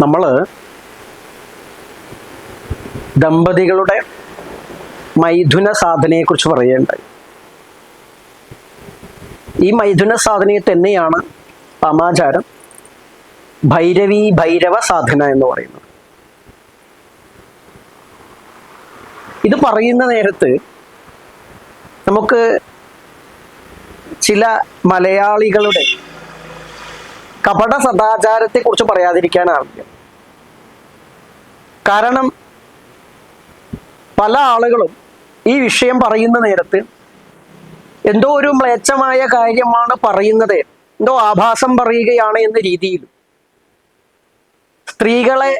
നമ്മൾ ദമ്പതികളുടെ മൈഥുന സാധനയെക്കുറിച്ച് പറയേണ്ടത് ഈ മൈഥുന സാധനയെ തന്നെയാണ് സമാചാരം ഭൈരവി ഭൈരവ സാധന എന്ന് പറയുന്നത്. ഇത് പറയുന്ന നേരത്ത് നമുക്ക് ചില മലയാളികളുടെ കപട സദാചാരത്തെ കുറിച്ച് പറയാതിരിക്കാനാവില്ല കാരണം പല ആളുകളും ഈ വിഷയം പറയുന്ന നേരത്ത് എന്തോ ഒരു മ്ലേച്ഛമായ കാര്യമാണ് പറയുന്നത് എന്തോ ആഭാസം പറയുകയാണ് എന്ന രീതിയിൽ. സ്ത്രീകളെ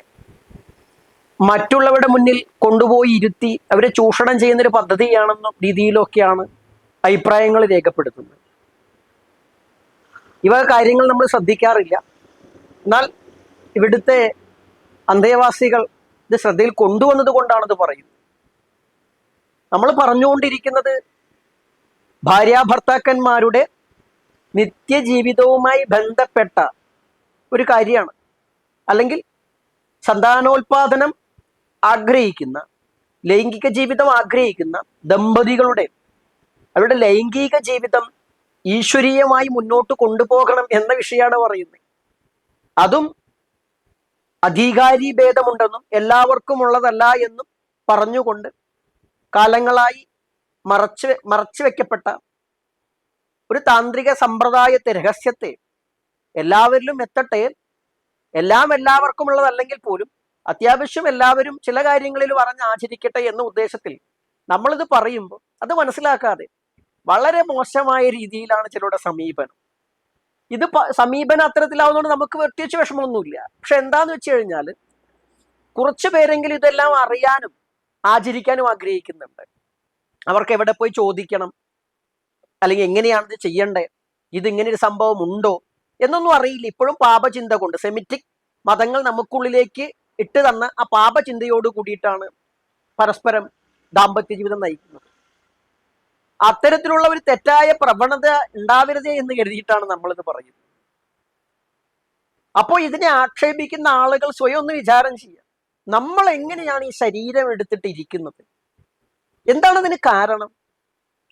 മറ്റുള്ളവരുടെ മുന്നിൽ കൊണ്ടുപോയി ഇരുത്തി അവരെ ചൂഷണം ചെയ്യുന്നൊരു പദ്ധതിയാണെന്നും രീതിയിലൊക്കെയാണ് അഭിപ്രായങ്ങൾ രേഖപ്പെടുത്തുന്നത്. ഇവ കാര്യങ്ങൾ നമ്മൾ ശ്രദ്ധിക്കാറില്ല. എന്നാൽ ഇവിടുത്തെ അന്തേവാസികൾ ഇത് ശ്രദ്ധയിൽ കൊണ്ടുവന്നത് കൊണ്ടാണത് പറയുന്നത്. നമ്മൾ പറഞ്ഞുകൊണ്ടിരിക്കുന്നത് ഭാര്യാഭർത്താക്കന്മാരുടെ നിത്യജീവിതവുമായി ബന്ധപ്പെട്ട ഒരു കാര്യമാണ്. അല്ലെങ്കിൽ സന്താനോൽപാദനം ആഗ്രഹിക്കുന്ന ലൈംഗിക ജീവിതം ആഗ്രഹിക്കുന്ന ദമ്പതികളുടെ അവരുടെ ലൈംഗിക ജീവിതം ഈശ്വരീയമായി മുന്നോട്ട് കൊണ്ടുപോകണം എന്ന വിഷയമാണ് പറയുന്നത്. അതും അധികാരി ഭേദമുണ്ടെന്നും എല്ലാവർക്കും ഉള്ളതല്ല എന്നും പറഞ്ഞുകൊണ്ട് കാലങ്ങളായി മറച്ച് മറച്ചു വെക്കപ്പെട്ട ഒരു താന്ത്രിക സമ്പ്രദായത്തെ രഹസ്യത്തെ എല്ലാവരിലും എത്തട്ടെ. എല്ലാം എല്ലാവർക്കും ഉള്ളതല്ലെങ്കിൽ പോലും അത്യാവശ്യം എല്ലാവരും ചില കാര്യങ്ങളിൽ പറഞ്ഞ് ആചരിക്കട്ടെ എന്ന ഉദ്ദേശത്തിൽ നമ്മളിത് പറയുമ്പോൾ അത് മനസ്സിലാക്കാതെ വളരെ മോശമായ രീതിയിലാണ് ചിലരുടെ സമീപനം. ഇത് സമീപനം അത്തരത്തിലാവുന്നതുകൊണ്ട് നമുക്ക് പ്രത്യേകിച്ച് വിഷമമൊന്നുമില്ല. പക്ഷെ എന്താന്ന് വെച്ച് കഴിഞ്ഞാൽ കുറച്ച് പേരെങ്കിലും ഇതെല്ലാം അറിയാനും ആചരിക്കാനും ആഗ്രഹിക്കുന്നുണ്ട്. അവർക്ക് എവിടെ പോയി ചോദിക്കണം? അല്ലെങ്കിൽ എങ്ങനെയാണിത് ഇത് ചെയ്യണ്ടേ? ഇത് ഇങ്ങനെ ഒരു സംഭവം ഉണ്ടോ? എന്നൊന്നും അറിയില്ല. ഇപ്പോഴും പാപചിന്ത കൊണ്ട് സെമിറ്റിക് മതങ്ങൾ നമുക്കുള്ളിലേക്ക് ഇട്ട് തന്ന ആ പാപചിന്തയോട് കൂടിയിട്ടാണ് പരസ്പരം ദാമ്പത്യ ജീവിതം നയിക്കുന്നത്. അത്തരത്തിലുള്ള ഒരു തെറ്റായ പ്രവണത ഉണ്ടാവരുതേ എന്ന് കരുതിയിട്ടാണ് നമ്മളിത് പറയുന്നത്. അപ്പോൾ ഇതിനെ ആക്ഷേപിക്കുന്ന ആളുകൾ സ്വയം ഒന്ന് വിചാരം ചെയ്യുക. നമ്മൾ എങ്ങനെയാണ് ഈ ശരീരം എടുത്തിട്ട് ഇരിക്കുന്നത് എന്താണ് അതിന് കാരണം?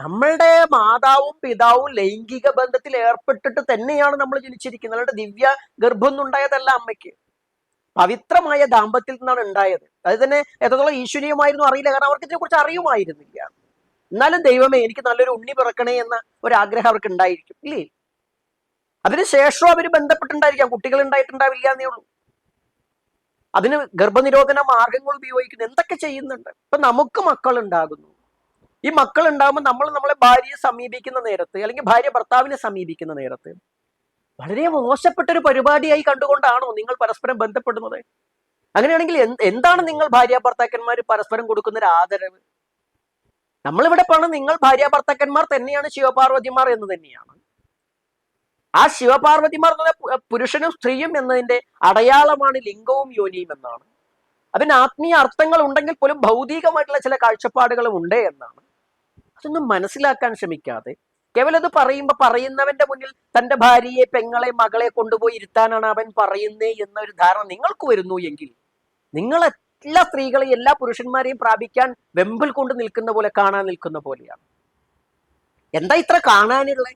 നമ്മളുടെ മാതാവും പിതാവും ലൈംഗിക ബന്ധത്തിൽ ഏർപ്പെട്ടിട്ട് തന്നെയാണ് നമ്മൾ ജനിച്ചിരിക്കുന്നത്. അല്ലാണ്ട് ദിവ്യ ഗർഭമൊന്നും ഉണ്ടായതല്ല അമ്മയ്ക്ക്. പവിത്രമായ ദാമ്പത്യത്തിൽ നിന്നാണ് ഉണ്ടായത്. അത് തന്നെ എത്രത്തോളം ഈശ്വരീയമായിരുന്നു അറിയില്ല. കാരണം അവർക്ക് ഇതിനെക്കുറിച്ച് അറിയുമായിരുന്നില്ല. എന്നാലും ദൈവമേ എനിക്ക് നല്ലൊരു ഉണ്ണി പിറക്കണേ എന്ന ഒരു ആഗ്രഹം അവർക്ക് ഉണ്ടായിരിക്കും. ഇല്ലേ? അതിനുശേഷം അവർ ബന്ധപ്പെട്ടുണ്ടായിരിക്കാം കുട്ടികൾ ഉണ്ടായിട്ടുണ്ടാവില്ല എന്നേ ഉള്ളൂ. അതിന് ഗർഭനിരോധന മാർഗങ്ങൾ ഉപയോഗിക്കുന്നു. എന്തൊക്കെ ചെയ്യുന്നുണ്ട്? ഇപ്പൊ നമുക്ക് മക്കൾ ഉണ്ടാകുന്നു ഈ മക്കൾ ഉണ്ടാകുമ്പോൾ നമ്മൾ നമ്മളെ ഭാര്യയെ സമീപിക്കുന്ന നേരത്ത് അല്ലെങ്കിൽ ഭാര്യ ഭർത്താവിനെ സമീപിക്കുന്ന നേരത്ത് വളരെ മോശപ്പെട്ട ഒരു പരിപാടിയായി കണ്ടുകൊണ്ടാണോ നിങ്ങൾ പരസ്പരം ബന്ധപ്പെടുന്നത്? അങ്ങനെയാണെങ്കിൽ എന്താണ് നിങ്ങൾ ഭാര്യ ഭർത്താക്കന്മാർ പരസ്പരം കൊടുക്കുന്ന ഒരു ആദരവ് നമ്മളിവിടെ പറഞ്ഞ നിങ്ങൾ ഭാര്യ ഭർത്താക്കന്മാർ തന്നെയാണ് ശിവപാർവതിമാർ എന്ന് തന്നെയാണ്. ആ ശിവപാർവതിമാർ എന്ന് പറഞ്ഞാൽ പുരുഷനും സ്ത്രീയും എന്നതിന്റെ അടയാളമാണ് ലിംഗവും യോനിയും എന്നാണ്. അതിന് ആത്മീയ അർത്ഥങ്ങൾ ഉണ്ടെങ്കിൽ പോലും ഭൗതികമായിട്ടുള്ള ചില കാഴ്ചപ്പാടുകളും ഉണ്ട് എന്നാണ്. അതൊന്നും മനസ്സിലാക്കാൻ ശ്രമിക്കാതെ കേവലം അത് പറയുമ്പോ പറയുന്നവന്റെ മുന്നിൽ തന്റെ ഭാര്യയെ പെങ്ങളെ മകളെ കൊണ്ടുപോയി ഇരുത്താനാണ് അവൻ പറയുന്നേ എന്നൊരു ധാരണ നിങ്ങൾക്ക് വരുന്നു എങ്കിൽ നിങ്ങൾ എല്ലാ സ്ത്രീകളെയും എല്ലാ പുരുഷന്മാരെയും പ്രാപിക്കാൻ വെമ്പിൽ കൊണ്ട് നിൽക്കുന്ന പോലെ കാണാൻ നിൽക്കുന്ന പോലെയാണ്. എന്താ ഇത്ര കാണാനുള്ളത്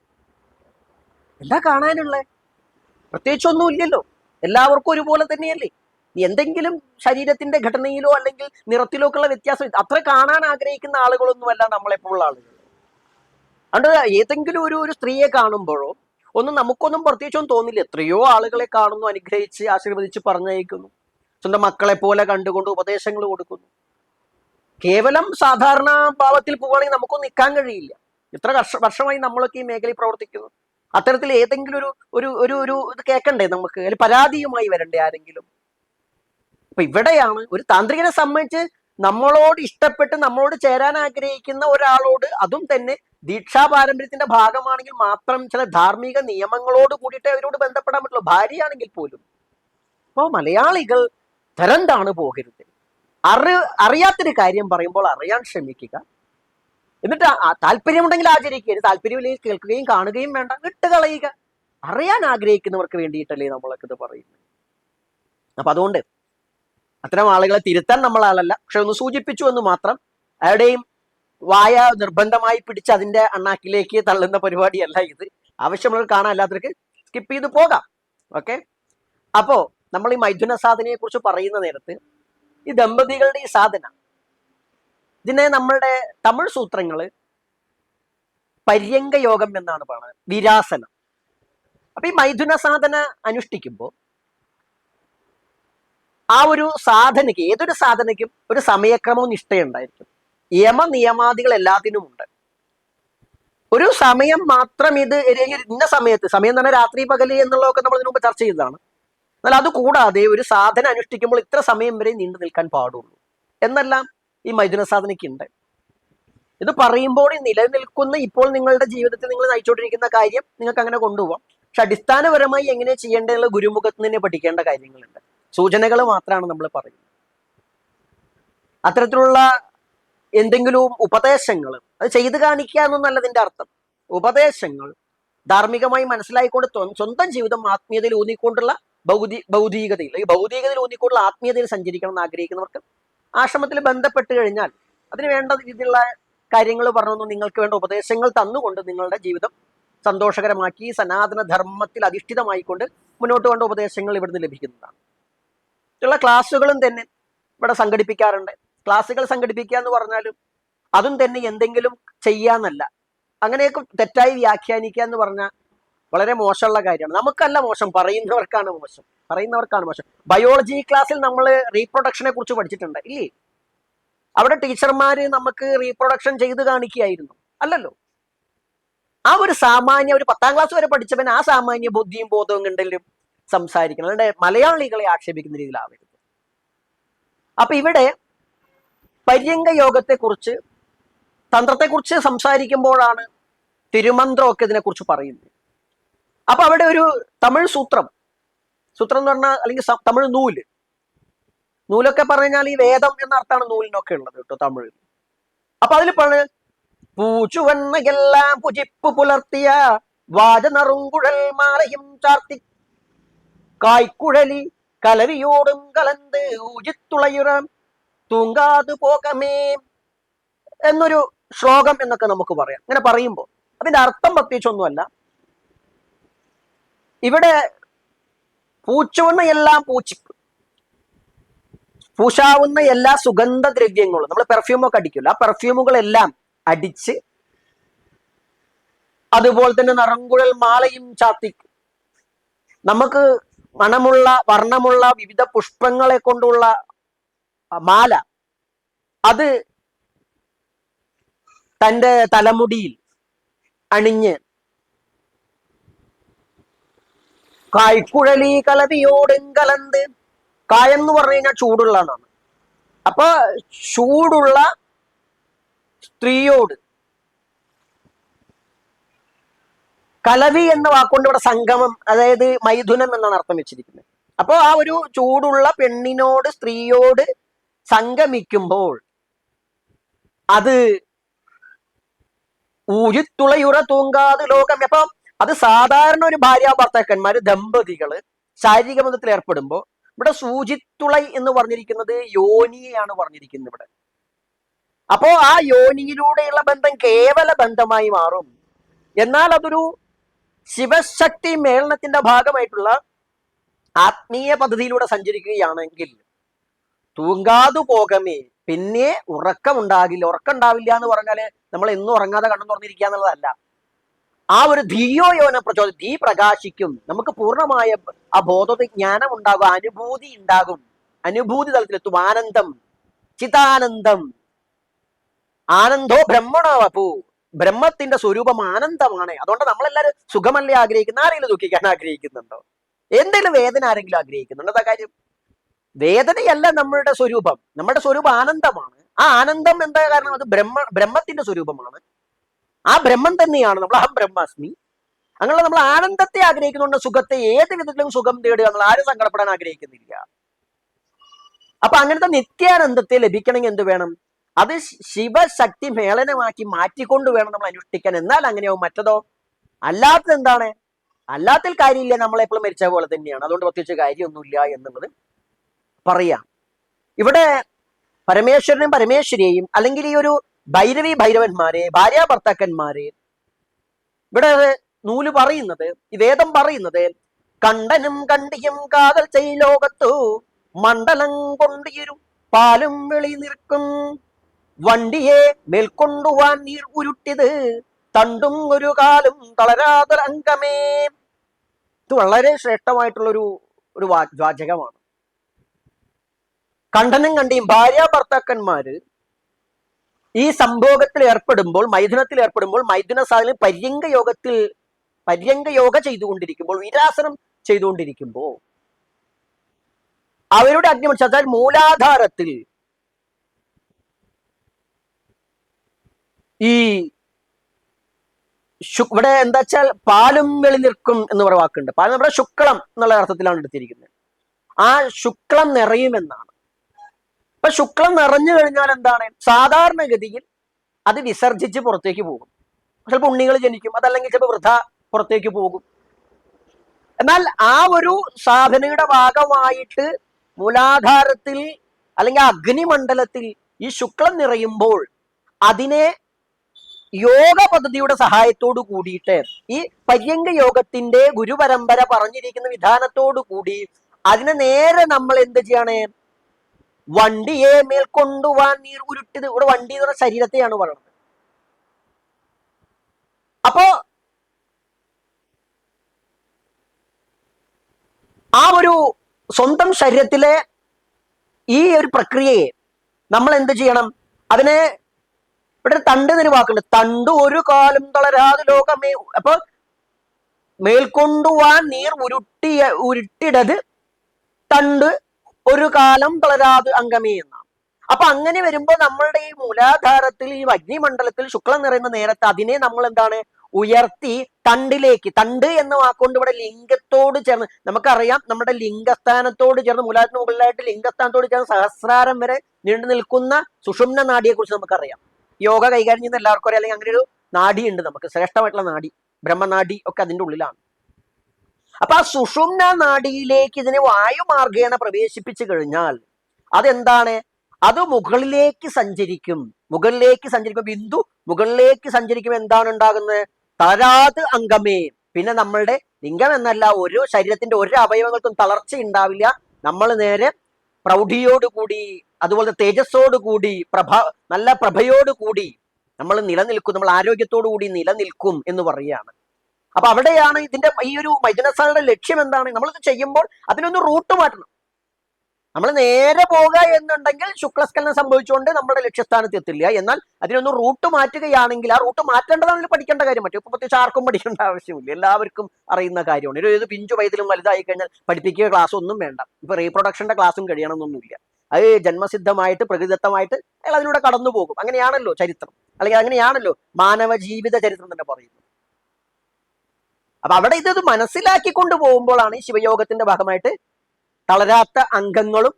എന്താ കാണാനുള്ളത് പ്രത്യേകിച്ചൊന്നും ഇല്ലല്ലോ. എല്ലാവർക്കും ഒരുപോലെ തന്നെയല്ലേ? എന്തെങ്കിലും ശരീരത്തിന്റെ ഘടനയിലോ അല്ലെങ്കിൽ നിറത്തിലോ ഒക്കെ ഉള്ള വ്യത്യാസം അത്ര കാണാൻ ആഗ്രഹിക്കുന്ന ആളുകളൊന്നുമല്ല നമ്മളെപ്പോഴുള്ള ആളുകൾ. അതുകൊണ്ട് ഏതെങ്കിലും ഒരു ഒരു സ്ത്രീയെ കാണുമ്പോഴോ ഒന്നും നമുക്കൊന്നും പ്രത്യേകിച്ചൊന്നും തോന്നില്ല. എത്രയോ ആളുകളെ കാണുന്നു അനുഗ്രഹിച്ച് ആശീർവദിച്ച് പറഞ്ഞയക്കുന്നു. സ്വന്തം മക്കളെ പോലെ കണ്ടുകൊണ്ട് ഉപദേശങ്ങൾ കൊടുക്കുന്നു. കേവലം സാധാരണ ഭാവത്തിൽ പോവുകയാണെങ്കിൽ നമുക്കൊന്നും നിൽക്കാൻ കഴിയില്ല. ഇത്ര വർഷ വർഷമായി നമ്മളൊക്കെ ഈ മേഖലയിൽ പ്രവർത്തിക്കുന്നു. അത്തരത്തിൽ ഏതെങ്കിലും ഒരു ഒരു ഒരു ഒരു ഇത് കേൾക്കണ്ടേ നമുക്ക്? അല്ലെങ്കിൽ പരാതിയുമായി വരണ്ടേ ആരെങ്കിലും? അപ്പൊ ഇവിടെയാണ് ഒരു താന്ത്രികനെ സംബന്ധിച്ച് നമ്മളോട് ഇഷ്ടപ്പെട്ട് നമ്മളോട് ചേരാൻ ആഗ്രഹിക്കുന്ന ഒരാളോട് അതും തന്നെ ദീക്ഷാ പാരമ്പര്യത്തിന്റെ ഭാഗമാണെങ്കിൽ മാത്രം ചില ധാർമ്മിക നിയമങ്ങളോട് കൂടിയിട്ട് അവരോട് ബന്ധപ്പെടാൻ പറ്റുള്ളൂ. ഭാര്യയാണെങ്കിൽ പോലും. അപ്പോൾ മലയാളികൾ തരംതാണ് പോകരുത്. അറി അറിയാത്തൊരു കാര്യം പറയുമ്പോൾ അറിയാൻ ശ്രമിക്കുക. എന്നിട്ട് താല്പര്യമുണ്ടെങ്കിൽ ആചരിക്കുക. താല്പര്യമില്ലെങ്കിൽ കേൾക്കുകയും കാണുകയും വേണ്ട. വിട്ട് കളയുക അറിയാൻ ആഗ്രഹിക്കുന്നവർക്ക് വേണ്ടിയിട്ടല്ലേ നമ്മളൊക്കെ ഇത് പറയുന്നത്. അപ്പൊ അതുകൊണ്ട് അത്തരം ആളുകളെ തിരുത്താൻ നമ്മൾ ആളല്ല. പക്ഷെ ഒന്ന് സൂചിപ്പിച്ചു എന്ന് മാത്രം അവിടെയും വായ നിർബന്ധമായി പിടിച്ച് അതിന്റെ അണ്ണാക്കിലേക്ക് തള്ളുന്ന പരിപാടിയല്ല ഇത്. ആവശ്യമുള്ളവർ കാണാൻ അല്ലാത്തവർക്ക് സ്കിപ്പ് ചെയ്ത് പോകാം. ഓക്കെ അപ്പോ നമ്മൾ ഈ മൈഥുന സാധനയെ കുറിച്ച് പറയുന്ന നേരത്ത് ഈ ദമ്പതികളുടെ ഈ സാധന. ഇതിനെ നമ്മളുടെ തമിഴ് സൂത്രങ്ങൾ പര്യങ്ക യോഗം എന്നാണ് പറയുന്നത് വിരാസനം. അപ്പൊ ഈ മൈഥുന സാധന അനുഷ്ഠിക്കുമ്പോൾ ആ ഒരു സാധനയ്ക്ക് ഏതൊരു സാധനയ്ക്കും ഒരു സമയക്രമവും നിഷ്ഠയുണ്ടായിരിക്കും. യമ നിയമാദികൾ എല്ലാത്തിനും ഉണ്ട് ഒരു സമയം മാത്രം ഇത് ഇന്ന സമയത്ത് സമയം തന്നെ രാത്രി പകൽ എന്നുള്ളതൊക്കെ നമ്മൾ ഇതിനു മുമ്പ് ചർച്ച ചെയ്തതാണ്. എന്നാൽ അത് കൂടാതെ ഒരു സാധന അനുഷ്ഠിക്കുമ്പോൾ ഇത്ര സമയം വരെ നീണ്ടു നിൽക്കാൻ പാടുള്ളൂ. എന്നെല്ലാം ഈ മൈഥുന സാധനയ്ക്ക് ഉണ്ട് ഇത് പറയുമ്പോൾ നിലനിൽക്കുന്ന ഇപ്പോൾ നിങ്ങളുടെ ജീവിതത്തിൽ നിങ്ങൾ നയിച്ചുകൊണ്ടിരിക്കുന്ന കാര്യം നിങ്ങൾക്ക് അങ്ങനെ കൊണ്ടുപോകാം പക്ഷെ അടിസ്ഥാനപരമായി എങ്ങനെ ചെയ്യേണ്ടതെന്നുള്ള ഗുരുമുഖത്ത് തന്നെ പഠിക്കേണ്ട കാര്യങ്ങളുണ്ട്. സൂചനകൾ മാത്രമാണ് നമ്മൾ പറയുന്നത്. അത്തരത്തിലുള്ള എന്തെങ്കിലും ഉപദേശങ്ങൾ അത് ചെയ്തു കാണിക്കുക എന്നൊന്നല്ല ഇതിന്റെ അർത്ഥം. ഉപദേശങ്ങൾ ധാർമ്മികമായി മനസ്സിലായിക്കൊണ്ട് സ്വന്തം ജീവിതം ആത്മീയതയിൽ ഊന്നിക്കൊണ്ടുള്ള ഭൗതി ഭൗതികതയിൽ അല്ലെങ്കിൽ ഭൗതികതയിൽ ഊന്നിക്കൂടുതൽ ആത്മീയതയിൽ സഞ്ചരിക്കണം എന്ന് ആഗ്രഹിക്കുന്നവർക്ക് ആശ്രമത്തിൽ ബന്ധപ്പെട്ട് കഴിഞ്ഞാൽ അതിന് വേണ്ട രീതിയിലുള്ള കാര്യങ്ങൾ പറഞ്ഞു നിങ്ങൾക്ക് വേണ്ട ഉപദേശങ്ങൾ തന്നുകൊണ്ട് നിങ്ങളുടെ ജീവിതം സന്തോഷകരമാക്കി സനാതന ധർമ്മത്തിൽ അധിഷ്ഠിതമായിക്കൊണ്ട് മുന്നോട്ട് വേണ്ട ഉപദേശങ്ങൾ ഇവിടുന്ന് ലഭിക്കുന്നതാണ്. ഉള്ള ക്ലാസ്സുകളും തന്നെ ഇവിടെ സംഘടിപ്പിക്കാറുണ്ട്. ക്ലാസ്സുകൾ സംഘടിപ്പിക്കുക എന്ന് പറഞ്ഞാലും അതും തന്നെ എന്തെങ്കിലും ചെയ്യാന്നല്ല. അങ്ങനെയൊക്കെ തെറ്റായി വ്യാഖ്യാനിക്കുക എന്ന് പറഞ്ഞാൽ വളരെ മോശമുള്ള കാര്യമാണ്. നമുക്കല്ല മോശം പറയുന്നവർക്കാണ് മോശം. പറയുന്നവർക്കാണ് മോശം. ബയോളജി ക്ലാസ്സിൽ നമ്മൾ റീപ്രൊഡക്ഷനെ കുറിച്ച് പഠിച്ചിട്ടുണ്ട്. ഇല്ലേ? അവിടെ ടീച്ചർമാര് നമുക്ക് റീപ്രൊഡക്ഷൻ ചെയ്ത് കാണിക്കുകയായിരുന്നു. അല്ലല്ലോ? ആ ഒരു സാമാന്യ ഒരു പത്താം ക്ലാസ് വരെ പഠിച്ചവൻ ആ സാമാന്യ ബുദ്ധിയും ബോധവും കണ്ടെങ്കിലും സംസാരിക്കണം. അല്ലാണ്ട് മലയാളികളെ ആക്ഷേപിക്കുന്ന രീതിയിലാവരുത്. അപ്പൊ ഇവിടെ പര്യങ്ക യോഗത്തെക്കുറിച്ച് തന്ത്രത്തെക്കുറിച്ച് സംസാരിക്കുമ്പോഴാണ് തിരുമന്ത്രമൊക്കെ ഇതിനെക്കുറിച്ച് പറയുന്നത്. അപ്പൊ അവിടെ ഒരു തമിഴ് സൂത്രം. സൂത്രം എന്ന് പറഞ്ഞാൽ അല്ലെങ്കിൽ തമിഴ് നൂൽ. നൂലൊക്കെ പറഞ്ഞാൽ ഈ വേദം എന്ന അർത്ഥമാണ് നൂലിനൊക്കെ ഉള്ളത് കേട്ടോ തമിഴ് അപ്പൊ അതിൽ പറഞ്ഞ പൂച്ചുവെണ്ണ എല്ലാം പുജിപ്പ് പുലർത്തിയ വാജനറുങ്കുഴൽ മാലയും ചാർത്തി കായ്ക്കുഴലി കലരിയോടും കലന്ത് ഊജിത്തുളയുറം തൂങ്കാതു പോകമേ എന്നൊരു ശ്ലോകം എന്നൊക്കെ നമുക്ക് പറയാം. അങ്ങനെ പറയുമ്പോൾ അതിന്റെ അർത്ഥം പ്രത്യേകിച്ചൊന്നുമല്ല ഇവിടെ പൂച്ചുന്ന എല്ലാം പൂച്ചിപ്പ് പൂശാവുന്ന എല്ലാ സുഗന്ധദ്രവ്യങ്ങളും നമ്മൾ പെർഫ്യൂമൊക്കെ അടിക്കില്ല ആ പെർഫ്യൂമുകളെല്ലാം അടിച്ച് അതുപോലെ തന്നെ നിറങ്കുഴൽ മാലയും ചാത്തി നമുക്ക് മണമുള്ള വർണമുള്ള വിവിധ പുഷ്പങ്ങളെ കൊണ്ടുള്ള മാല അത് തന്റെ തലമുടിയിൽ അണിഞ്ഞ് കായ്ക്കുഴലി കലതിയോടും കലന്ത്. കായെന്ന് പറഞ്ഞു കഴിഞ്ഞാൽ ചൂടുള്ള എന്നാണ് അപ്പൊ ചൂടുള്ള സ്ത്രീയോട് കലവി എന്ന വാക്കുകൊണ്ട് ഇവിടെ സംഗമം അതായത് മൈഥുനം എന്നാണ് അർത്ഥം വെച്ചിരിക്കുന്നത്. അപ്പോൾ ആ ഒരു ചൂടുള്ള പെണ്ണിനോട് സ്ത്രീയോട് സംഗമിക്കുമ്പോൾ അത് ഊരിത്തുളയുറ തൂങ്കാതെ ലോകം. അപ്പൊ അത് സാധാരണ ഒരു ഭാര്യ ഭർത്താക്കന്മാര് ദമ്പതികൾ ശാരീരിക ബന്ധത്തിൽ ഏർപ്പെടുമ്പോൾ ഇവിടെ സൂചിത്തുളൈ എന്ന് പറഞ്ഞിരിക്കുന്നത് യോനിയെയാണ് പറഞ്ഞിരിക്കുന്നത് ഇവിടെ. അപ്പോ ആ യോനിയിലൂടെയുള്ള ബന്ധം കേവല ബന്ധമായി മാറും. എന്നാൽ അതൊരു ശിവശക്തി മേളനത്തിന്റെ ഭാഗമായിട്ടുള്ള ആത്മീയ പദ്ധതിയിലൂടെ സഞ്ചരിക്കുകയാണെങ്കിൽ തൂങ്കാതു പോകമേ പിന്നെ ഉറക്കമുണ്ടാകില്ല. ഉറക്കം ഉണ്ടാവില്ല എന്ന് പറഞ്ഞാൽ നമ്മൾ എന്നും ഉറങ്ങാതെ കണ്ണു തുറന്നിരിക്കുക എന്നുള്ളതല്ല. ആ ഒരു ധീയോ യോന പ്രചോദനം ധീ പ്രകാശിക്കും. നമുക്ക് പൂർണമായ ആ ബോധത്തെ ജ്ഞാനം ഉണ്ടാകും അനുഭൂതി ഉണ്ടാകും. അനുഭൂതി തലത്തിലെത്തും ആനന്ദം. ചിതാനന്ദം ആനന്ദോ ബ്രഹ്മണോ അപ്പു? ബ്രഹ്മത്തിന്റെ സ്വരൂപം ആനന്ദമാണ്. അതുകൊണ്ട് നമ്മളെല്ലാവരും സുഖമല്ലേ ആഗ്രഹിക്കുന്ന? ആരെങ്കിലും ദുഃഖിക്കാൻ ആഗ്രഹിക്കുന്നുണ്ടോ? എന്തെങ്കിലും വേദന ആരെങ്കിലും ആഗ്രഹിക്കുന്നുണ്ടോ? അതാ കാര്യം? വേദനയല്ല നമ്മളുടെ സ്വരൂപം. നമ്മുടെ സ്വരൂപം ആനന്ദമാണ്. ആ ആനന്ദം എന്താ കാരണം? അത് ബ്രഹ്മ ബ്രഹ്മത്തിന്റെ സ്വരൂപമാണ്. ആ ബ്രഹ്മം തന്നെയാണ് നമ്മൾ അഹം ബ്രഹ്മാസ്മി. അങ്ങനെ നമ്മൾ ആനന്ദത്തെ ആഗ്രഹിക്കുന്നുണ്ട് സുഖത്തെ ഏത് വിധത്തിലും സുഖം തേടുക നമ്മൾ ആരും സങ്കടപ്പെടാൻ ആഗ്രഹിക്കുന്നില്ല. അപ്പൊ അങ്ങനത്തെ നിത്യാനന്ദത്തെ ലഭിക്കണമെങ്കിൽ എന്ത് വേണം? അത് ശിവശക്തി മേളനമാക്കി മാറ്റിക്കൊണ്ട് വേണം നമ്മൾ അനുഷ്ഠിക്കാൻ. എന്നാൽ അങ്ങനെയാവും. മറ്റതോ? അല്ലാത്തത് എന്താണ്? അല്ലാത്തിൽ കാര്യമില്ല. നമ്മളെപ്പോഴും മരിച്ച പോലെ തന്നെയാണ്. അതുകൊണ്ട് പ്രത്യേകിച്ച് കാര്യമൊന്നുമില്ല എന്നുള്ളത് പറയാം. ഇവിടെ പരമേശ്വരനും പരമേശ്വരിയെയും അല്ലെങ്കിൽ ഈ ഒരു ഭൈരവി ഭൈരവന്മാരെ ഭാര്യ ഭർത്താക്കന്മാരെ ഇവിടെ നൂൽ പറയുന്നത് ഈ വേദം പറയുന്നത് കണ്ടനും കണ്ടിയും കാതൽ ചെയ് ലോകത്തു മണ്ഡലം കൊണ്ടിരും പാലും വെളി നിൽക്കും. വണ്ടിയെ മേൽക്കൊണ്ടുവാൻ നീർ ഉരുട്ടിയത് തണ്ടും ഒരു കാലും തളരാതൊരംഗമേ ഇത് വളരെ ശ്രേഷ്ഠമായിട്ടുള്ളൊരു ഒരു വാചകമാണ്. കണ്ടനും കണ്ടിയും ഭാര്യ ഭർത്താക്കന്മാര് ഈ സംഭോഗത്തിൽ ഏർപ്പെടുമ്പോൾ മൈഥുനത്തിൽ ഏർപ്പെടുമ്പോൾ മൈഥുന സാധനം പര്യങ്ക യോഗത്തിൽ പര്യങ്ക യോഗ ചെയ്തുകൊണ്ടിരിക്കുമ്പോൾ വിരാസനം ചെയ്തുകൊണ്ടിരിക്കുമ്പോൾ അവരുടെ അഗ്നി അതായത് മൂലാധാരത്തിൽ ഈ ഇവിടെ എന്താ വെച്ചാൽ പാലും വെളി നിൽക്കും എന്ന് പറയുന്ന വാക്കുണ്ട്. പാൽ നമ്മുടെ ശുക്ലം എന്നുള്ള അർത്ഥത്തിലാണ് എടുത്തിരിക്കുന്നത്. ആ ശുക്ലം നിറയുമെന്നാണ്. അപ്പൊ ശുക്ലം നിറഞ്ഞു കഴിഞ്ഞാൽ എന്താണ്? സാധാരണഗതിയിൽ അത് വിസർജിച്ച് പുറത്തേക്ക് പോകും. ചിലപ്പോൾ ഉണ്ണികൾ ജനിക്കും അതല്ലെങ്കിൽ ചിലപ്പോൾ വൃഥ പുറത്തേക്ക് പോകും. എന്നാൽ ആ ഒരു സാധനയുടെ ഭാഗമായിട്ട് മൂലാധാരത്തിൽ അല്ലെങ്കിൽ അഗ്നിമണ്ഡലത്തിൽ ഈ ശുക്ലം നിറയുമ്പോൾ അതിനെ യോഗ പദ്ധതിയുടെ സഹായത്തോടു കൂടിയിട്ട് ഈ പര്യങ്ക യോഗത്തിന്റെ ഗുരുപരമ്പര പറഞ്ഞിരിക്കുന്ന വിധാനത്തോടു കൂടി അതിനെ നേരെ നമ്മൾ എന്ത് ചെയ്യാണ്? വണ്ടിയെ മേൽ കൊണ്ടുവാൻ നീർ ഉരുട്ടിത് ഇവിടെ വണ്ടി എന്ന് പറഞ്ഞ ശരീരത്തെയാണ് പറയുന്നത് അപ്പോ ആ ഒരു സ്വന്തം ശരീരത്തിലെ ഈ ഒരു പ്രക്രിയയെ നമ്മൾ എന്ത് ചെയ്യണം? അതിനെ ഇവിടെ തണ്ട് എന്നൊരു വാക്കുണ്ട്. തണ്ട് ഒരു കാലം തളരാതെ ലോകമേ അപ്പൊ മേൽക്കൊണ്ടുവാൻ നീർ ഉരുട്ടിയ ഉരുട്ടിടത് തണ്ട് ഒരു കാലം തളരാതെ അംഗമേ എന്നാണ്. അപ്പൊ അങ്ങനെ വരുമ്പോൾ നമ്മളുടെ ഈ മൂലാധാരത്തിൽ ഈ അഗ്നിമണ്ഡലത്തിൽ ശുക്ലം നിറയുന്ന നേരത്തെ അതിനെ നമ്മൾ എന്താണ് ഉയർത്തി തണ്ടിലേക്ക് തണ്ട് എന്ന വാക്കുകൊണ്ട് ഇവിടെ ലിംഗത്തോട് ചേർന്ന് നമുക്കറിയാം നമ്മുടെ ലിംഗസ്ഥാനത്തോട് ചേർന്ന് മൂലാത്തിന് മുകളിലായിട്ട് ലിംഗസ്ഥാനത്തോട് ചേർന്ന് സഹസ്രാരം വരെ നീണ്ടു നിൽക്കുന്ന സുഷുമ്ന നാടിയെ കുറിച്ച് നമുക്കറിയാം. യോഗ കൈകാര്യം ചെയ്യുന്ന എല്ലാവർക്കും അറിയാം. അല്ലെങ്കിൽ അങ്ങനെ ഒരു നാടിയുണ്ട് നമുക്ക് ശ്രേഷ്ഠമായിട്ടുള്ള നാടി ബ്രഹ്മനാടി ഒക്കെ അതിന്റെ ഉള്ളിലാണ്. അപ്പൊ ആ സുഷുമ്ന നാടിയിലേക്ക് ഇതിനെ വായുമാർഗേണ പ്രവേശിപ്പിച്ചു കഴിഞ്ഞാൽ അതെന്താണ്? അത് മുകളിലേക്ക് സഞ്ചരിക്കും. മുകളിലേക്ക് സഞ്ചരിക്കും ബിന്ദു മുകളിലേക്ക് സഞ്ചരിക്കും എന്താണ് ഉണ്ടാകുന്നത്? തരാത് അംഗമേ. പിന്നെ നമ്മളുടെ ലിംഗം എന്നല്ല ഒരു ശരീരത്തിന്റെ ഒരു അവയവങ്ങൾക്കും തളർച്ച ഉണ്ടാവില്ല. നമ്മൾ നേരെ പ്രൗഢിയോടുകൂടി അതുപോലെ തേജസ്സോട് കൂടി പ്രഭ നല്ല പ്രഭയോടുകൂടി നമ്മൾ നിലനിൽക്കും. നമ്മൾ ആരോഗ്യത്തോടു കൂടി നിലനിൽക്കും എന്ന് പറയുകയാണ്. അപ്പൊ അവിടെയാണ് ഇതിന്റെ ഈ ഒരു മൈഥുനസാളുടെ ലക്ഷ്യം എന്താണ്? നമ്മളിത് ചെയ്യുമ്പോൾ അതിനൊന്ന് റൂട്ട് മാറ്റണം. നമ്മൾ നേരെ പോകുക എന്നുണ്ടെങ്കിൽ ശുക്ലസ്കലനം സംഭവിച്ചുകൊണ്ട് നമ്മുടെ ലക്ഷ്യസ്ഥാനത്ത് എത്തില്ല. എന്നാൽ അതിനൊന്ന് റൂട്ട് മാറ്റുകയാണെങ്കിൽ ആ റൂട്ട് മാറ്റേണ്ടതാണെങ്കിൽ പഠിക്കേണ്ട കാര്യം മറ്റു. ഇപ്പൊ പ്രത്യേകിച്ച് ആർക്കും പഠിക്കേണ്ട ആവശ്യമില്ല. എല്ലാവർക്കും അറിയുന്ന കാര്യമാണ്. ഒരു ഏത് പിഞ്ചു വയതിലും വലുതായി കഴിഞ്ഞാൽ പഠിപ്പിക്കുക ക്ലാസ് ഒന്നും വേണ്ട. ഇപ്പൊ റീപ്രൊഡക്ഷന്റെ ക്ലാസ്സും കഴിയണമെന്നൊന്നുമില്ല. അത് ജന്മസിദ്ധമായിട്ട് പ്രകൃതിദത്തമായിട്ട് അയാൾ അതിലൂടെ കടന്നു പോകും അങ്ങനെയാണല്ലോ ചരിത്രം. അല്ലെങ്കിൽ അങ്ങനെയാണല്ലോ മാനവ ജീവിത ചരിത്രം തന്നെ പറയുന്നത്. അപ്പൊ അവിടെ ഇത് മനസ്സിലാക്കിക്കൊണ്ട് പോകുമ്പോഴാണ് ഈ ശിവയോഗത്തിന്റെ ഭാഗമായിട്ട് തളരാത്ത അംഗങ്ങളും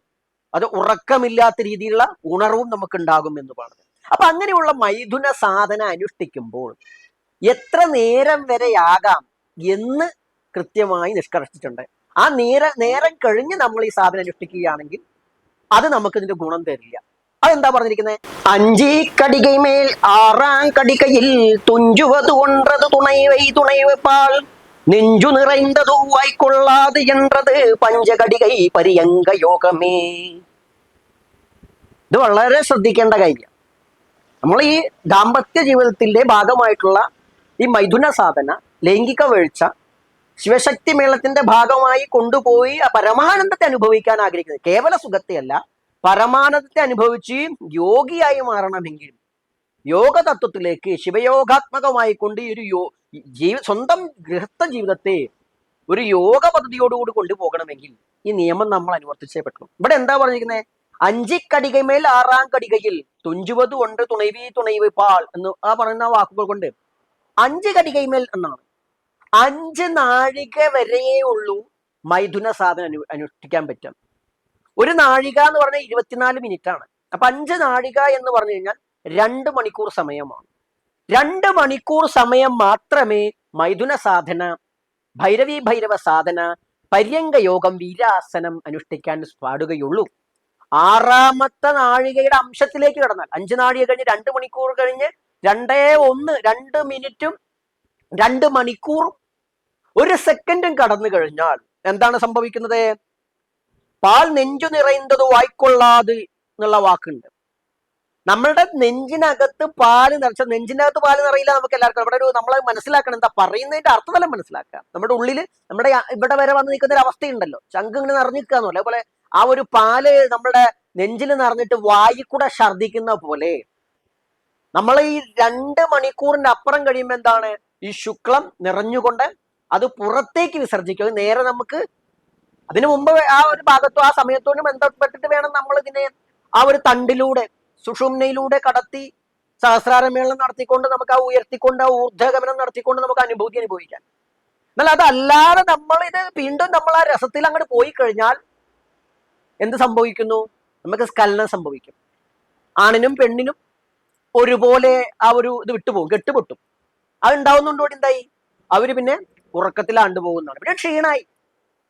അത് ഉറക്കമില്ലാത്ത രീതിയിലുള്ള ഉണർവും നമുക്ക് ഉണ്ടാകും എന്ന് പറഞ്ഞത്. അപ്പൊ അങ്ങനെയുള്ള മൈഥുന സാധന അനുഷ്ഠിക്കുമ്പോൾ എത്ര നേരം വരെയാകാം എന്ന് കൃത്യമായി നിഷ്കർഷിച്ചിട്ടുണ്ട്. ആ നേര നേരം കഴിഞ്ഞ് നമ്മൾ ഈ സാധനം അനുഷ്ഠിക്കുകയാണെങ്കിൽ അത് നമുക്ക് ഇതിന്റെ ഗുണം തരില്ല. അതെന്താ പറഞ്ഞിരിക്കുന്നത് അഞ്ചീ കടികൈമേൽ ആറാം കടികയിൽ തുഞ്ചുവത് കൊണ്ടത് തുണൈവൈ തുണൈവെപ്പാൾ നെഞ്ചു നിറൈந்தതു ആയിക്കൊള്ളാതെ എന്നത് പഞ്ചകടികൈ പര്യങ്ക യോഗമേ ഇത് വളരെ ശ്രദ്ധിക്കേണ്ട കാര്യം. നമ്മൾ ഈ ദാമ്പത്യ ജീവിതത്തിന്റെ ഭാഗമായിട്ടുള്ള ഈ മൈഥുന സാധന ലൈംഗിക വീഴ്ച ശിവശക്തി മേളത്തിന്റെ ഭാഗമായി കൊണ്ടുപോയി ആ പരമാനന്ദത്തെ അനുഭവിക്കാൻ ആഗ്രഹിക്കുന്നത്. കേവല സുഖത്തെയല്ല പരമാനന്ദത്തെ അനുഭവിച്ച് യോഗിയായി മാറണമെങ്കിൽ യോഗ തത്വത്തിലേക്ക് ശിവയോഗാത്മകമായി കൊണ്ട് ഈ ഒരു ജീവ സ്വന്തം ഗൃഹസ്ഥ ജീവിതത്തെ ഒരു യോഗ പദ്ധതിയോടുകൂടി കൊണ്ടുപോകണമെങ്കിൽ ഈ നിയമം നമ്മൾ അനുവർത്തിച്ചേ പറ്റുള്ളൂ ഇവിടെ എന്താ പറഞ്ഞിരിക്കുന്നത് അഞ്ചിക്കടികമേൽ ആറാം കടികയിൽ തുഞ്ചുവത് കൊണ്ട് തുണൈവി തുണൈവ് പാൾ എന്ന് ആ പറയുന്ന വാക്കുകൾ കൊണ്ട് അഞ്ച് കടികൈമേൽ എന്നാണ്. അഞ്ച് നാഴിക വരെയേ ഉള്ളൂ മൈഥുന സാധനം അനു അനുഷ്ഠിക്കാൻ പറ്റും ഒരു നാഴിക എന്ന് പറഞ്ഞാൽ ഇരുപത്തിനാല് മിനിറ്റ് ആണ്. അപ്പൊ അഞ്ച് നാഴിക എന്ന് പറഞ്ഞു കഴിഞ്ഞാൽ രണ്ട് മണിക്കൂർ സമയമാണ്. രണ്ട് മണിക്കൂർ സമയം മാത്രമേ മൈഥുന സാധന ഭൈരവി ഭൈരവ സാധന പര്യങ്ക യോഗം വീരാസനം അനുഷ്ഠിക്കാൻ പാടുകയുള്ളൂ. ആറാമത്തെ നാഴികയുടെ അംശത്തിലേക്ക് കടന്നാൽ അഞ്ച് നാഴിക കഴിഞ്ഞ് രണ്ട് മണിക്കൂർ കഴിഞ്ഞ് രണ്ടേ ഒന്ന് രണ്ട് മിനിറ്റും രണ്ട് മണിക്കൂറും ഒരു സെക്കൻഡും കടന്നു കഴിഞ്ഞാൽ എന്താണ് സംഭവിക്കുന്നത്? പാൽ നെഞ്ചു നിറയുന്നത് വായിക്കൊള്ളാതെ എന്നുള്ള വാക്കുണ്ട്. നമ്മളുടെ നെഞ്ചിനകത്ത് പാൽ നിറച്ച നെഞ്ചിനകത്ത് പാൽ നിറയില്ല നമുക്ക് എല്ലാവർക്കും. അവിടെ ഒരു നമ്മളെ മനസ്സിലാക്കണം. എന്താ പറയുന്നതിന്റെ അർത്ഥതലം മനസ്സിലാക്കുക. നമ്മുടെ ഉള്ളിൽ നമ്മുടെ ഇവിടെ വരെ വന്ന് നിൽക്കുന്ന ഒരു അവസ്ഥയുണ്ടല്ലോ. ചങ്ക് ഇങ്ങനെ നിറഞ്ഞു പോലെ അതുപോലെ ആ ഒരു പാൽ നമ്മുടെ നെഞ്ചിൽ നിറഞ്ഞിട്ട് വായി കൂടെ ഛർദിക്കുന്ന പോലെ നമ്മൾ ഈ രണ്ട് മണിക്കൂറിന്റെ അപ്പുറം കഴിയുമ്പോൾ എന്താണ്? ഈ ശുക്ലം നിറഞ്ഞുകൊണ്ട് അത് പുറത്തേക്ക് വിസർജിക്കും. നേരെ നമുക്ക് അതിനു മുമ്പ് ആ ഒരു ഭാഗത്തോ ആ സമയത്തോടും ബന്ധപ്പെട്ടിട്ട് വേണം നമ്മൾ ഇതിനെ ആ ഒരു തണ്ടിലൂടെ സുഷുമ്നയിലൂടെ കടത്തി സഹസ്രാരമേളനം നടത്തിക്കൊണ്ട് നമുക്ക് ആ ഉയർത്തിക്കൊണ്ട് ആ ഊർജഗമനം നടത്തിക്കൊണ്ട് നമുക്ക് അനുഭൂതി അനുഭവിക്കാം. എന്നാൽ അതല്ലാതെ നമ്മൾ ഇത് വീണ്ടും നമ്മൾ ആ രസത്തിൽ അങ്ങോട്ട് പോയി കഴിഞ്ഞാൽ എന്ത് സംഭവിക്കുന്നു? നമുക്ക് സ്കലനം സംഭവിക്കും. ആണിനും പെണ്ണിനും ഒരുപോലെ ആ ഒരു ഇത് വിട്ടുപോകും കെട്ടുപൊട്ടും. അത് ഉണ്ടാവുന്നതുകൊണ്ട് എന്തായി? അവർ പിന്നെ ഉറക്കത്തിലാണ്ട് പോകുന്നതാണ്. പിന്നെ ക്ഷീണായി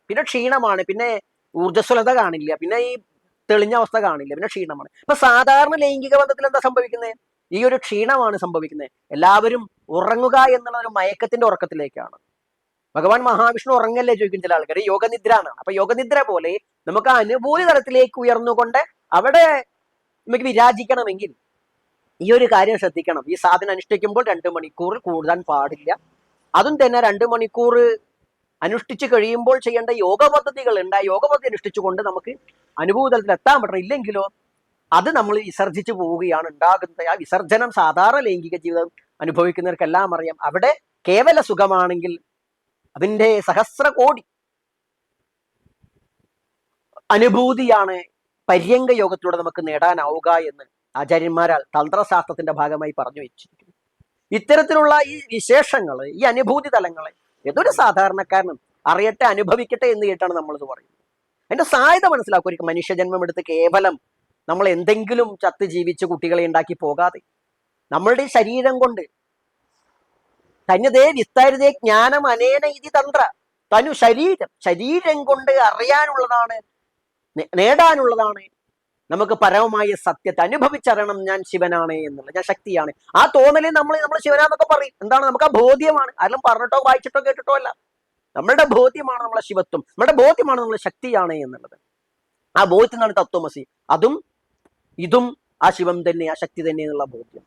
പിന്നെ ക്ഷീണമാണ്. പിന്നെ ഊർജസ്വലത കാണില്ല. പിന്നെ ഈ തെളിഞ്ഞ അവസ്ഥ കാണില്ല. പിന്നെ ക്ഷീണമാണ്. ഇപ്പൊ സാധാരണ ലൈംഗിക ബന്ധത്തിൽ എന്താ സംഭവിക്കുന്നത് ഈ ഒരു ക്ഷീണമാണ് സംഭവിക്കുന്നത് എല്ലാവരും ഉറങ്ങുക എന്നുള്ള ഒരു മയക്കത്തിന്റെ ഉറക്കത്തിലേക്കാണ്. ഭഗവാൻ മഹാവിഷ്ണു ഉറങ്ങല്ലേ ചോദിക്കും ചില ആൾക്കാർ യോഗനിദ്ര എന്നാണ് അപ്പൊ യോഗനിദ്ര പോലെ നമുക്ക് അനുഭൂതി തലത്തിലേക്ക് ഉയർന്നുകൊണ്ട് അവിടെ നമുക്ക് വിരാജിക്കണമെങ്കിൽ ഈ ഒരു കാര്യം ശ്രദ്ധിക്കണം. ഈ സാധനം അനുഷ്ഠിക്കുമ്പോൾ രണ്ട് മണിക്കൂർ കൂടാൻ പാടില്ല. അതും തന്നെ രണ്ട് മണിക്കൂർ അനുഷ്ഠിച്ചു കഴിയുമ്പോൾ ചെയ്യേണ്ട യോഗ പദ്ധതികൾ ഉണ്ട് ആ യോഗ പദ്ധതി അനുഷ്ഠിച്ചുകൊണ്ട് നമുക്ക് അനുഭൂതലത്തിൽ എത്താൻ പറ്റണം. ഇല്ലെങ്കിലോ അത് നമ്മൾ വിസർജിച്ചു പോവുകയാണ് ഉണ്ടാകുന്നത്. ആ വിസർജനം സാധാരണ ലൈംഗിക ജീവിതം അനുഭവിക്കുന്നവർക്കെല്ലാം അറിയാം. അവിടെ കേവല സുഖമാണെങ്കിൽ അതിന്റെ സഹസ്ര കോടി അനുഭൂതിയാണ് പര്യങ്ക യോഗത്തിലൂടെ നമുക്ക് നേടാനാവുക എന്ന് ആചാര്യന്മാരാൽ തന്ത്രശാസ്ത്രത്തിന്റെ ഭാഗമായി പറഞ്ഞു വെച്ചിരിക്കുന്നു. ഇത്തരത്തിലുള്ള ഈ വിശേഷങ്ങൾ ഈ അനുഭൂതി തലങ്ങളെ ഏതൊരു സാധാരണക്കാരനും അറിയട്ടെ അനുഭവിക്കട്ടെ എന്ന് കേട്ടാണ് നമ്മളിത് പറയുന്നത്. അതിന്റെ സാധ്യത മനസ്സിലാക്കും. ഒരു മനുഷ്യജന്മം എടുത്ത് കേവലം നമ്മൾ എന്തെങ്കിലും ചത്ത് ജീവിച്ച് കുട്ടികളെ ഉണ്ടാക്കി പോകാതെ നമ്മളുടെ ശരീരം കൊണ്ട്. തന്നതേ വിസ്താരിതേ ജ്ഞാനം അനേന ഇതി തന്ത്ര. തനു ശരീരം ശരീരം കൊണ്ട് അറിയാനുള്ളതാണ് നേടാനുള്ളതാണ്. നമുക്ക് പരമമായ സത്യത്തെ അനുഭവിച്ചറിയണം ഞാൻ ശിവനാണ് എന്നുള്ള ഞാൻ ശക്തിയാണ്. ആ തോന്നലിൽ നമ്മൾ നമ്മൾ ശിവനാന്നൊക്കെ പറയും. എന്താണ്? നമുക്ക് ആ ബോധ്യമാണ്. ആരെല്ലാം പറഞ്ഞിട്ടോ വായിച്ചിട്ടോ കേട്ടിട്ടോ അല്ല. നമ്മളുടെ ബോധ്യമാണ് നമ്മളെ ശിവത്വം. നമ്മുടെ ബോധ്യമാണ് നമ്മളെ ശക്തിയാണ് എന്നുള്ളത്. ആ ബോധ്യത്തിനാണ് തത്വമസി? അതും ഇതും ആ ശിവം തന്നെ ആ ശക്തി തന്നെ എന്നുള്ള ബോധ്യം.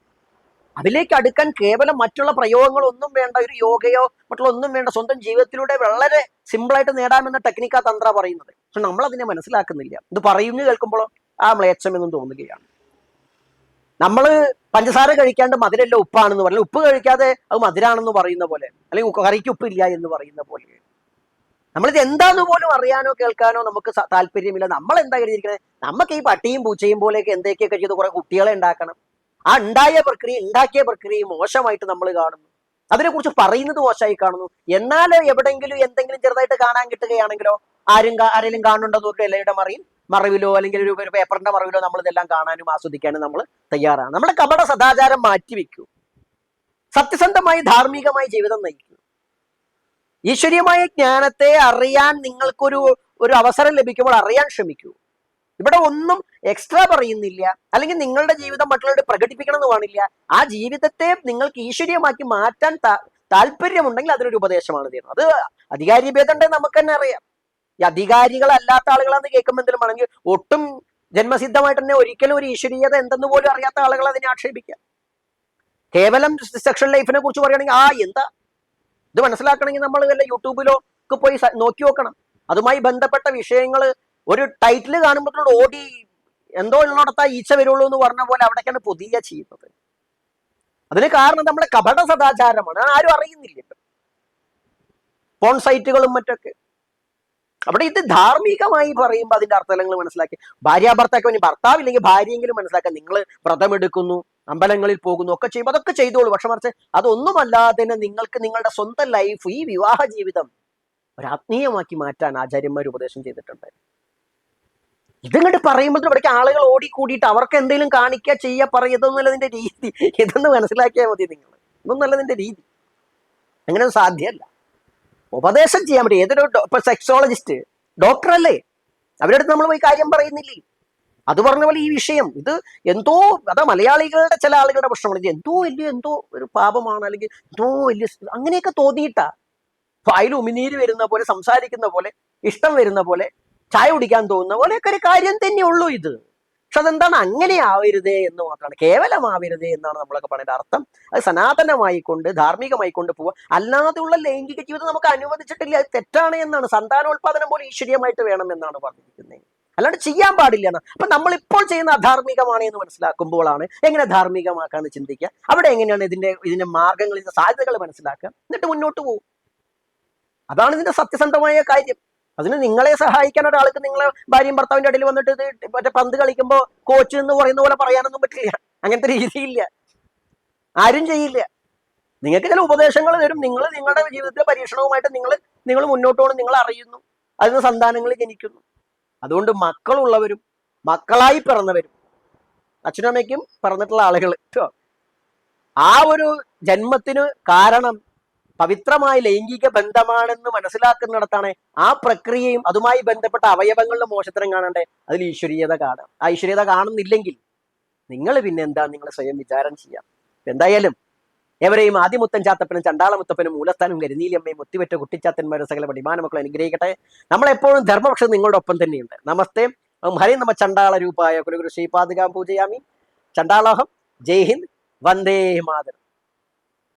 അതിലേക്ക് അടുക്കാൻ കേവലം മറ്റുള്ള പ്രയോഗങ്ങളൊന്നും വേണ്ട ഒരു യോഗയോ മറ്റുള്ള ഒന്നും വേണ്ട സ്വന്തം ജീവിതത്തിലൂടെ വളരെ സിമ്പിളായിട്ട് നേടാമെന്ന ടെക്നിക്കാ തന്ത്ര പറയുന്നത്. പക്ഷെ നമ്മൾ അതിനെ മനസ്സിലാക്കുന്നില്ല. ഇത് പറയുന്നു കേൾക്കുമ്പോൾ ആ മ്ലേച്ഛം എന്നും തോന്നുകയാണ്. നമ്മൾ പഞ്ചസാര കഴിക്കാണ്ട് മധുരല്ല ഉപ്പാണെന്ന് പറയുന്നത് ഉപ്പ് കഴിക്കാതെ അത് മധുരാണെന്ന് പറയുന്ന പോലെ അല്ലെങ്കിൽ കറിക്ക് ഉപ്പില്ല എന്ന് പറയുന്ന പോലെ. നമ്മളിത് എന്താന്ന് പോലും അറിയാനോ കേൾക്കാനോ നമുക്ക് താല്പര്യമില്ല. നമ്മൾ എന്താ കരുതിയിരിക്കുന്നത് നമുക്ക് ഈ പട്ടിയും പൂച്ചയും പോലെയൊക്കെ എന്തൊക്കെയൊക്കെ ചെയ്ത് കുറെ കുട്ടികളെ ഉണ്ടാക്കണം. ആ ഉണ്ടായ പ്രക്രിയ ഉണ്ടാക്കിയ പ്രക്രിയ മോശമായിട്ട് നമ്മൾ കാണുന്നു. അതിനെക്കുറിച്ച് പറയുന്നത് മോശമായി കാണുന്നു. എന്നാലോ എവിടെങ്കിലും എന്തെങ്കിലും ചെറുതായിട്ട് കാണാൻ കിട്ടുകയാണെങ്കിലോ ആരും ആരെങ്കിലും കാണുന്നുണ്ടോ നോക്കുക എല്ലാവരുടെ മറിയും മറവിലോ അല്ലെങ്കിൽ ഒരു പേപ്പറിന്റെ മറവിലോ നമ്മൾ ഇതെല്ലാം കാണാനും ആസ്വദിക്കാനും നമ്മൾ തയ്യാറാണ്. നമ്മുടെ കപട സദാചാരം മാറ്റിവെക്കൂ സത്യസന്ധമായി ധാർമ്മികമായി ജീവിതം നയിക്കൂ. ഈശ്വരീയമായ ജ്ഞാനത്തെ അറിയാൻ നിങ്ങൾക്കൊരു ഒരു അവസരം ലഭിക്കുമ്പോൾ അറിയാൻ ശ്രമിക്കൂ. ഇവിടെ ഒന്നും എക്സ്ട്രാ പറയുന്നില്ല. അല്ലെങ്കിൽ നിങ്ങളുടെ ജീവിതം മറ്റുള്ളവരുടെ പ്രകടിപ്പിക്കണം എന്ന് കാണില്ല. ആ ജീവിതത്തെ നിങ്ങൾക്ക് ഈശ്വര്യമാക്കി മാറ്റാൻ താല്പര്യമുണ്ടെങ്കിൽ അതിനൊരു ഉപദേശമാണ്. ചെയ്യുന്നത് അത് അധികാരി ഭേദം ഉണ്ടെങ്കിൽ നമുക്ക് തന്നെ അറിയാം. ഈ അധികാരികളല്ലാത്ത ആളുകളാന്ന് കേൾക്കുമ്പോൾ എന്തെങ്കിലും ആണെങ്കിൽ ഒട്ടും ജന്മസിദ്ധമായിട്ട് തന്നെ ഒരിക്കലും ഒരു ഈശ്വരീയത എന്തെന്ന് പോലും അറിയാത്ത ആളുകൾ അതിനെ ആക്ഷേപിക്കാം കേവലം സെക്ഷൽ ലൈഫിനെ കുറിച്ച് പറയുകയാണെങ്കിൽ ആ എന്താ? ഇത് മനസ്സിലാക്കണമെങ്കിൽ നമ്മൾ വല്ല യൂട്യൂബിലോ ഒക്കെ പോയി നോക്കി നോക്കണം. അതുമായി ബന്ധപ്പെട്ട വിഷയങ്ങൾ ഒരു ടൈറ്റിൽ കാണുമ്പോഴത്തോട് ഓടി എന്തോ ഉള്ളിടത്താ ഈച്ച വരുള്ളൂ എന്ന് പറഞ്ഞ പോലെ അവിടേക്കാണ് പൊതിയ ചെയ്യുന്നത്. അതിന് കാരണം നമ്മുടെ കപട സദാചാരമാണ്. ആരും അറിയുന്നില്ല പോൺ സൈറ്റുകളും മറ്റൊക്കെ. അവിടെ ഇത് ധാർമ്മികമായി പറയുമ്പോൾ അതിന്റെ അർത്ഥങ്ങൾ മനസ്സിലാക്കി. ഭാര്യ ഭാര്യാഭർത്താക്ക് വേണ്ടി ഭർത്താവില്ലെങ്കിൽ ഭാര്യയെങ്കിലും മനസ്സിലാക്കാൻ നിങ്ങൾ വ്രതമെടുക്കുന്നു അമ്പലങ്ങളിൽ പോകുന്നു ഒക്കെ ചെയ്യുമ്പോൾ അതൊക്കെ ചെയ്തോളൂ. പക്ഷെ മറിച്ച് അതൊന്നുമല്ലാതെ തന്നെ നിങ്ങൾക്ക് നിങ്ങളുടെ സ്വന്തം ലൈഫ് ഈ വിവാഹ ജീവിതം ഒരു ആത്മീയമാക്കി മാറ്റാൻ ആചാര്യന്മാർ ഉപദേശം ചെയ്തിട്ടുണ്ട്. ഇതിങ്ങോട്ട് പറയുമ്പോൾ ഇവിടേക്ക് ആളുകൾ ഓടിക്കൂടിയിട്ട് അവർക്ക് എന്തെങ്കിലും കാണിക്കുക ചെയ്യുക പറയുക ഇതൊന്നുമല്ലതിന്റെ രീതി. ഇതൊന്ന് മനസ്സിലാക്കിയാൽ മതി നിങ്ങൾ ഇതൊന്നല്ല ഇതിന്റെ രീതി. അങ്ങനെ സാധ്യമല്ല ഉപദേശം ചെയ്യാൻ പറ്റും ഏതൊരു ഇപ്പൊ സെക്സോളജിസ്റ്റ് ഡോക്ടറല്ലേ അവരുടെ അടുത്ത് നമ്മൾ പോയി കാര്യം പറയുന്നില്ലേ? അത് പറഞ്ഞ പോലെ ഈ വിഷയം ഇത് എന്തോ അതാ മലയാളികളുടെ ചില ആളുകളുടെ പ്രശ്നമാണ്. എന്തോ വലിയ എന്തോ ഒരു പാപമാണ് അല്ലെങ്കിൽ എന്തോ വലിയ അങ്ങനെയൊക്കെ തോന്നിയിട്ടാ. വായിൽ ഉമിനീര് വരുന്ന പോലെ സംസാരിക്കുന്ന പോലെ ഇഷ്ടം വരുന്ന പോലെ ചായ കുടിക്കാൻ തോന്നുന്ന പോലെയൊക്കെ ഒരു കാര്യം തന്നെയുള്ളൂ ഇത്. പക്ഷെ അതെന്താണ്? അങ്ങനെ ആവരുതേ എന്ന് മാത്രമാണ്. കേവലമാവരുതേ എന്നാണ് നമ്മളൊക്കെ പറയുന്നത് അർത്ഥം. അത് സനാതനമായിക്കൊണ്ട് ധാർമ്മികമായിക്കൊണ്ട് പോവുക. അല്ലാതെയുള്ള ലൈംഗിക ജീവിതം നമുക്ക് അനുവദിച്ചിട്ടില്ല. അത് തെറ്റാണ് എന്നാണ്. സന്താനോത്പാദനം പോലെ ഈശ്വര്യമായിട്ട് വേണം എന്നാണ് പറഞ്ഞിരിക്കുന്നത്. അല്ലാണ്ട് ചെയ്യാൻ പാടില്ല എന്ന് അപ്പൊ നമ്മൾ ഇപ്പോൾ ചെയ്യുന്ന അധാർമികമാണ് എന്ന് മനസ്സിലാക്കുമ്പോഴാണ് എങ്ങനെ ധാർമ്മികമാക്കാന്ന് ചിന്തിക്കുക. അവിടെ എങ്ങനെയാണ് ഇതിന്റെ ഇതിന്റെ മാർഗങ്ങൾ ഇതിന്റെ സാധ്യതകൾ മനസ്സിലാക്കുക. എന്നിട്ട് മുന്നോട്ട് പോകും അതാണ് ഇതിന്റെ സത്യസന്ധമായ കാര്യം. അതിന് നിങ്ങളെ സഹായിക്കാൻ ഒരാൾക്ക് നിങ്ങളെ ഭാര്യയും ഭർത്താവിന്റെ ഇടയിൽ വന്നിട്ട് മറ്റേ പന്ത് കളിക്കുമ്പോൾ കോച്ച് എന്ന് പറയുന്ന പോലെ പറയാനൊന്നും പറ്റില്ല. അങ്ങനത്തെ രീതിയില്ല. ആരും ചെയ്യില്ല. നിങ്ങൾക്ക് ചില ഉപദേശങ്ങൾ തരും. നിങ്ങൾ നിങ്ങളുടെ ജീവിതത്തിലെ പരീക്ഷണവുമായിട്ട് നിങ്ങൾ നിങ്ങൾ മുന്നോട്ട് പോകണം നിങ്ങൾ അറിയുന്നു. അതിന് സന്താനങ്ങൾ ജനിക്കുന്നു. അതുകൊണ്ട് മക്കളുള്ളവരും മക്കളായി പിറന്നവരും അച്ഛനമ്മയ്ക്കും പിറന്നിട്ടുള്ള ആളുകൾ ആ ഒരു ജന്മത്തിന് കാരണം പവിത്രമായ ലൈംഗിക ബന്ധമാണെന്ന് മനസ്സിലാക്കുന്നിടത്താണ് ആ പ്രക്രിയയും അതുമായി ബന്ധപ്പെട്ട അവയവങ്ങളുടെ മോശത്തരം കാണണ്ടേ? അതിൽ ഈശ്വരീയത കാണാം. ആ ഈശ്വരീയത കാണുന്നില്ലെങ്കിൽ നിങ്ങൾ പിന്നെ എന്താ നിങ്ങൾ സ്വയം വിചാരം ചെയ്യാം? എന്തായാലും എവരെയും ആദ്യമുത്തൻ ചാത്തപ്പനും ചണ്ടാളമുത്തപ്പനും മൂലസ്ഥാനും കരുനീലിയമ്മയും ഒത്തിവറ്റ കുട്ടിച്ചാത്തന്മാരും സകല മക്കളും അനുഗ്രഹിക്കട്ടെ. നമ്മളെപ്പോഴും ധർമ്മപക്ഷം നിങ്ങളുടെ ഒപ്പം തന്നെയുണ്ട്. നമസ്തേ. ഹരി നമ്മ ചണ്ടാള രൂപായ കുലഗുരു ശ്രീപാദുകാം പൂജയാമി. ചണ്ടാളോഹം. ജയ് ഹിന്ദ്. വന്ദേ മാതരം.